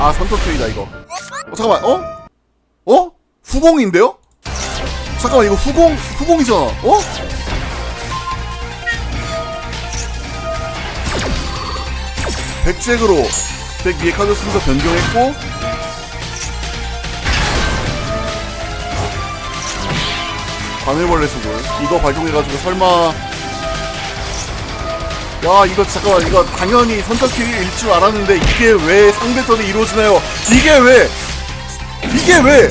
아 선터트이다 이거 어 잠깐만 어? 어? 후공인데요? 잠깐만 이거 후공 후공이잖아 어? 백잭으로 백 위에 카드 순서 변경했고 바늘벌레 수굴 이거 발동해가지고 설마 야 이거 잠깐만 이거 당연히 선착킬일 줄 알았는데 이게 왜 상대전에 이루어지나요? 이게 왜? 이게 왜?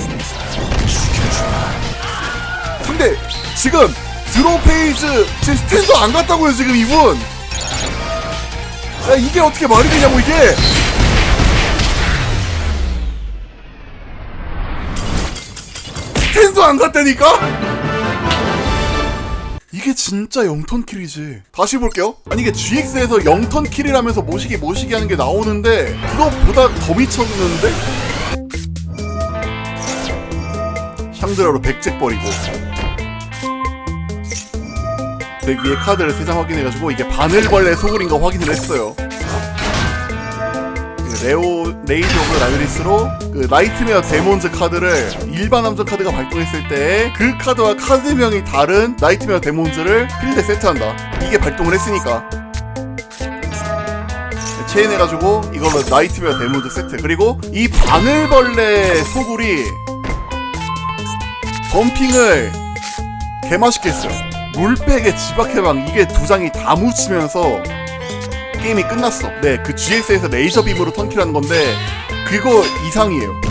근데 지금 드로우 페이즈 지금 스탠드 안 갔다고요 지금 이분 야 이게 어떻게 말이 되냐고 이게 스탠드 안 갔다니까? 이게 진짜 0턴 킬이지. 다시 볼게요. 아니 이게 GX에서 0턴 킬이라면서 모시기 모시기 하는 게 나오는데 그거보다 더 미쳤는데? 향드라로 백잭 버리고 내 위에 카드를 세 장 확인해가지고 이게 바늘벌레 소굴인 거 확인을 했어요. 그 레오 레이저 오브 라이리스로 그 나이트메어 데몬즈 카드를 일반 함정 카드가 발동했을 때 그 카드와 카드명이 다른 나이트메어 데몬즈를 필드에 세트한다. 이게 발동을 했으니까. 체인해가지고 이걸로 나이트메어 데몬즈 세트 그리고 이 바늘벌레 소굴이 범핑을 개맛있게 했어요. 롤백의 지박해방 이게 두 장이 다 묻히면서 게임이 끝났어. 네, 그 GX에서 레이저 빔으로 턴킬하는 건데 그거 이상이에요.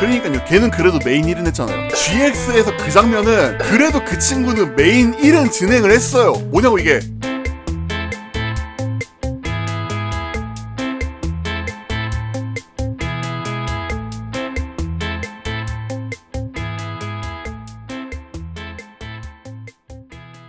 그러니까요. 걔는 그래도 메인 1은 했잖아요. GX에서 그 장면은 그래도 그 친구는 메인 1은 진행을 했어요. 뭐냐고 이게